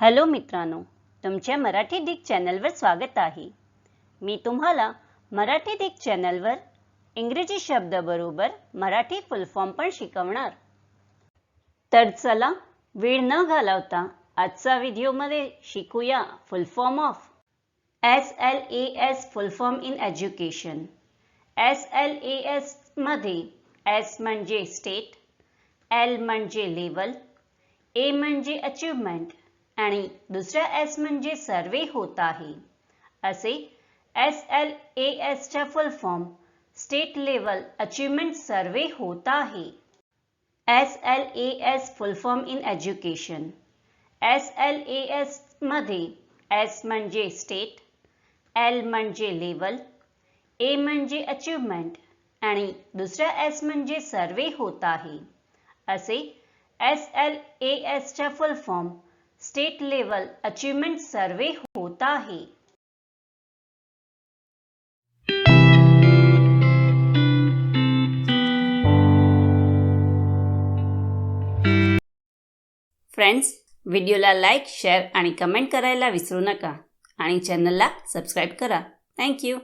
Hello मित्रांनो तुमच्या Marathi Dick चॅनलवर स्वागत आहे. मी तुम्हाला मराठी डिक चॅनलवर इंग्रजी शब्दाबरोबर मराठी फुल फॉर्म पण शिकवणार. तर चला वेळ न घालवता आजचा व्हिडिओमध्ये शिकूया full form of S L A S full form in education S L A एसमध्ये एस म्हणजे स्टेट एल म्हणजे लेवल ए म्हणजे अचिव्हमेंट आणि दुसऱ्या एस म्हणजे सर्वे होत आहे. असे एस एल ए एसच्या full form state level achievement survey होत आहे. S L A S full form in education S L A एसमध्ये एस म्हणजे स्टेट एल म्हणजे लेवल ए म्हणजे अचीवमेंट आणि दुसऱ्या एस म्हणजे सर्वे होत आहे. असे एस एल ए एसच्या full form state level achievement survey होत आहे. फ्रेंड्स व्हिडिओला लाईक शेअर आणि कमेंट करायला विसरू नका. आणि चॅनलला सबस्क्राईब करा. थँक्यू